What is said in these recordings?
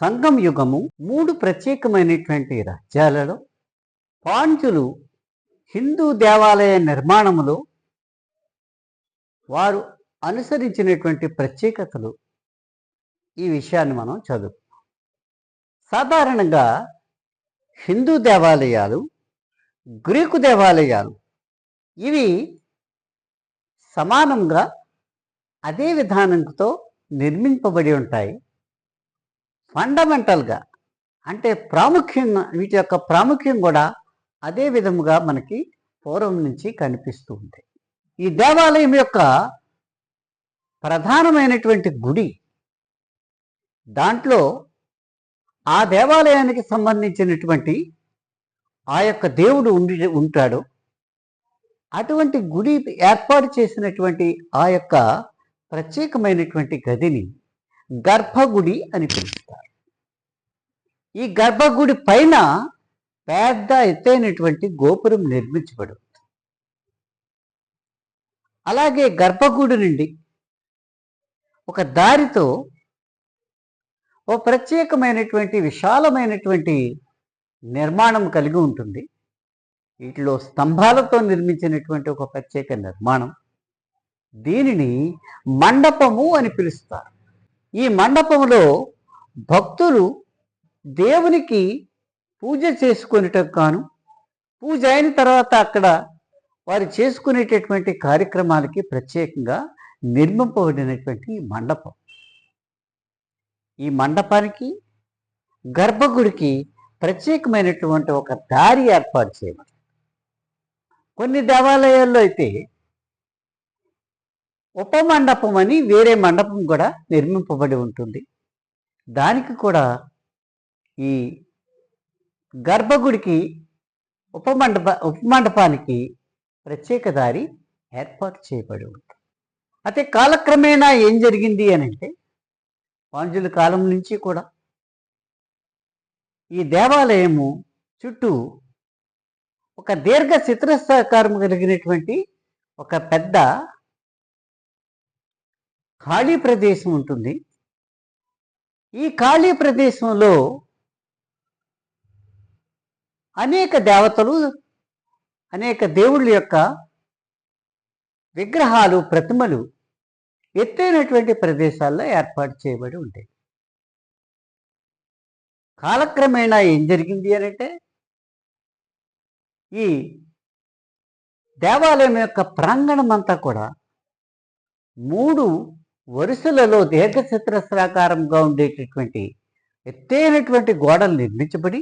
సంగం యుగము మూడు ప్రత్యేకమైనటువంటి రాజ్యాలలో పాండ్యులు హిందూ దేవాలయ నిర్మాణములో వారు అనుసరించినటువంటి ప్రత్యేకతలు ఈ విషయాన్ని మనం చదువుకున్నాం సాధారణంగా హిందూ దేవాలయాలు గ్రీకు దేవాలయాలు ఇవి సమానంగా అదే విధానంతో నిర్మింపబడి ఉంటాయి. ఫండమెంటల్గా అంటే ప్రాముఖ్యంగా వీటి యొక్క ప్రాముఖ్యం కూడా అదే విధముగా మనకి పూర్వం నుంచి కనిపిస్తూ ఉంది. ఈ దేవాలయం యొక్క ప్రధానమైనటువంటి గుడి దాంట్లో ఆ దేవాలయానికి సంబంధించినటువంటి ఆ యొక్క దేవుడు ఉండి ఉంటాడు. అటువంటి గుడి ఏర్పాటు చేసినటువంటి ఆ యొక్క ప్రత్యేకమైనటువంటి గదిని గర్భగుడి అని పిలుస్తారు. ఈ గర్భగుడి పైన పెద్ద ఎత్తైనటువంటి గోపురం నిర్మించబడుతుంది. అలాగే గర్భగుడి నుండి ఒక దారితో ఓ ప్రత్యేకమైనటువంటి విశాలమైనటువంటి నిర్మాణం కలిగి ఉంటుంది. వీటిలో స్తంభాలతో నిర్మించినటువంటి ఒక ప్రత్యేక నిర్మాణం. దీనిని మండపము అని పిలుస్తారు. ఈ మండపంలో భక్తులు దేవునికి పూజ చేసుకునేటకు గాను పూజ అయిన తర్వాత అక్కడ వారు చేసుకునేటటువంటి కార్యక్రమాలకి ప్రత్యేకంగా నిర్మింపబడినటువంటి మండపం. ఈ మండపానికి గర్భగుడికి ప్రత్యేకమైనటువంటి ఒక దారి ఏర్పాటు చేయబడింది కొన్ని దేవాలయాల్లో అయితే ఉపమండపం అని వేరే మండపం కూడా నిర్మింపబడి ఉంటుంది. దానికి కూడా ఈ గర్భగుడికి ఉపమండప ఉపమండపానికి ప్రత్యేక దారి ఏర్పాటు చేయబడి. ఉంటుంది అయితే కాలక్రమేణా ఏం జరిగింది అని అంటే పాండ్యుల కాలం నుంచి కూడా ఈ దేవాలయము చుట్టూ ఒక దీర్ఘ చిత్రస్థాకారం కలిగినటువంటి ఒక పెద్ద ఖాళీ ప్రదేశం ఉంటుంది. ఈ ఖాళీ ప్రదేశంలో అనేక దేవతలు అనేక దేవుళ్ళ యొక్క విగ్రహాలు ప్రతిమలు ఎత్తైనటువంటి ప్రదేశాల్లో ఏర్పాటు చేయబడి ఉంటాయి. కాలక్రమేణా ఏం జరిగింది అని అంటే ఈ దేవాలయం యొక్క ప్రాంగణం అంతా కూడా మూడు వరుసలలో దీర్ఘచతురస్రాకారంగా ఉండేటటువంటి ఎత్తైనటువంటి గోడలు నిర్మించబడి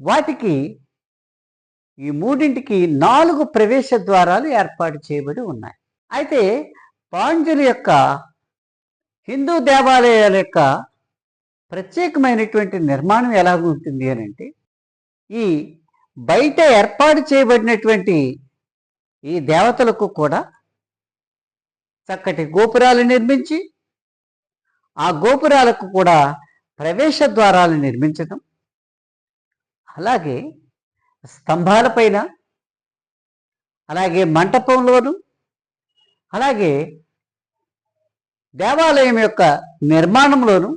వాటికి ఈ మూడింటికి నాలుగు ప్రవేశ ద్వారాలు ఏర్పాటు చేయబడి ఉన్నాయి. అయితే పాండ్యుల యొక్క హిందూ దేవాలయాల యొక్క ప్రత్యేకమైనటువంటి నిర్మాణం ఎలా ఉంటుంది అని అంటే ఈ బయట ఏర్పాటు చేయబడినటువంటి ఈ దేవతలకు కూడా చక్కటి గోపురాలు నిర్మించి ఆ గోపురాలకు కూడా ప్రవేశ ద్వారాలు నిర్మించడం అలాగే స్తంభాలపైన అలాగే మంటపంలోను అలాగే దేవాలయం యొక్క నిర్మాణంలోను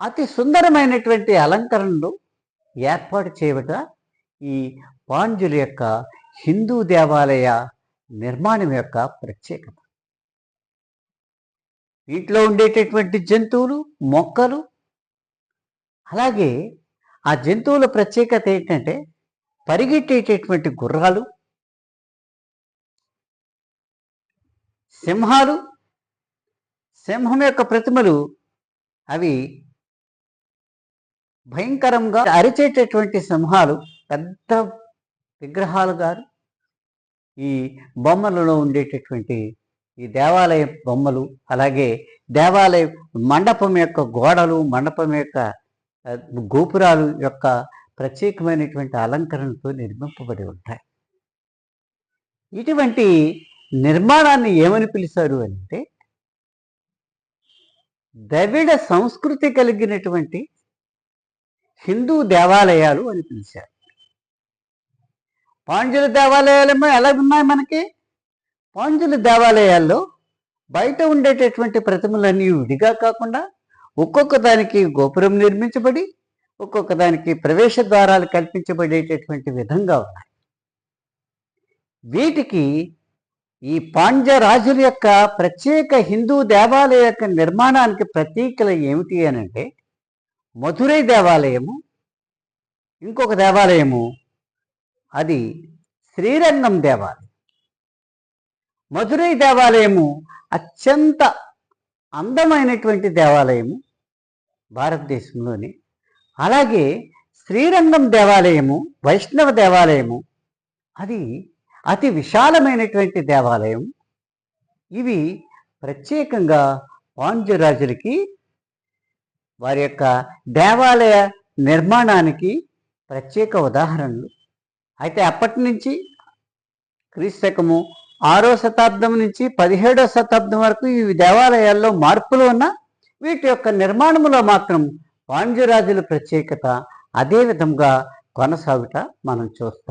అతి సుందరమైనటువంటి అలంకరణలు ఏర్పాటు చేయబట ఈ పాంజుల యొక్క హిందూ దేవాలయ నిర్మాణం యొక్క ప్రత్యేకత. వీటిలో ఉండేటటువంటి జంతువులు మొక్కలు అలాగే ఆ జంతువుల ప్రత్యేకత ఏంటంటే పరిగెట్టేటటువంటి గుర్రాలు సింహాలు సింహం యొక్క ప్రతిమలు అవి భయంకరంగా అరిచేటటువంటి సింహాలు పెద్ద విగ్రహాలు గారు ఈ బొమ్మలలో ఉండేటటువంటి ఈ దేవాలయ బొమ్మలు అలాగే దేవాలయ మండపం యొక్క గోడలు మండపం యొక్క గోపురాలు యొక్క ప్రత్యేకమైనటువంటి అలంకరణతో నిర్మింపబడి ఉంటాయి. ఇటువంటి నిర్మాణాన్ని ఏమని పిలిచారు అంటే ద్రవిడ సంస్కృతి కలిగినటువంటి హిందూ దేవాలయాలు అని పిలిచారు. పాండ్యుల దేవాలయాలేమో ఎలా ఉన్నాయి మనకి? పాండ్యుల దేవాలయాల్లో బయట ఉండేటటువంటి ప్రతిమలన్నీ విడిగా కాకుండా ఒక్కొక్క దానికి గోపురం నిర్మించబడి ఒక్కొక్క దానికి ప్రవేశ ద్వారాలు కల్పించబడేటటువంటి విధంగా ఉన్నాయి. వీటికి ఈ పాండ్య రాజుల యొక్క ప్రత్యేక హిందూ దేవాలయ యొక్క నిర్మాణానికి ప్రతీకలు ఏమిటి అని అంటే మధురై దేవాలయము ఇంకొక దేవాలయము అది శ్రీరంగం దేవాలయం. మధురై దేవాలయము అత్యంత అందమైనటువంటి దేవాలయము భారతదేశంలోని. అలాగే శ్రీరంగం దేవాలయము వైష్ణవ దేవాలయము అది అతి విశాలమైనటువంటి దేవాలయం. ఇవి ప్రత్యేకంగా పాండ్యరాజులకి వారి యొక్క దేవాలయ నిర్మాణానికి ప్రత్యేక ఉదాహరణలు. అయితే అప్పటి నుంచి క్రీస్తకము ఆరో శతాబ్దం నుంచి పదిహేడో శతాబ్దం వరకు ఈ దేవాలయాల్లో మార్పులు ఉన్న వీటి యొక్క నిర్మాణములో మాత్రం పాండ్యరాజుల ప్రత్యేకత అదే విధంగా కొనసాగుట మనం చూస్తాం.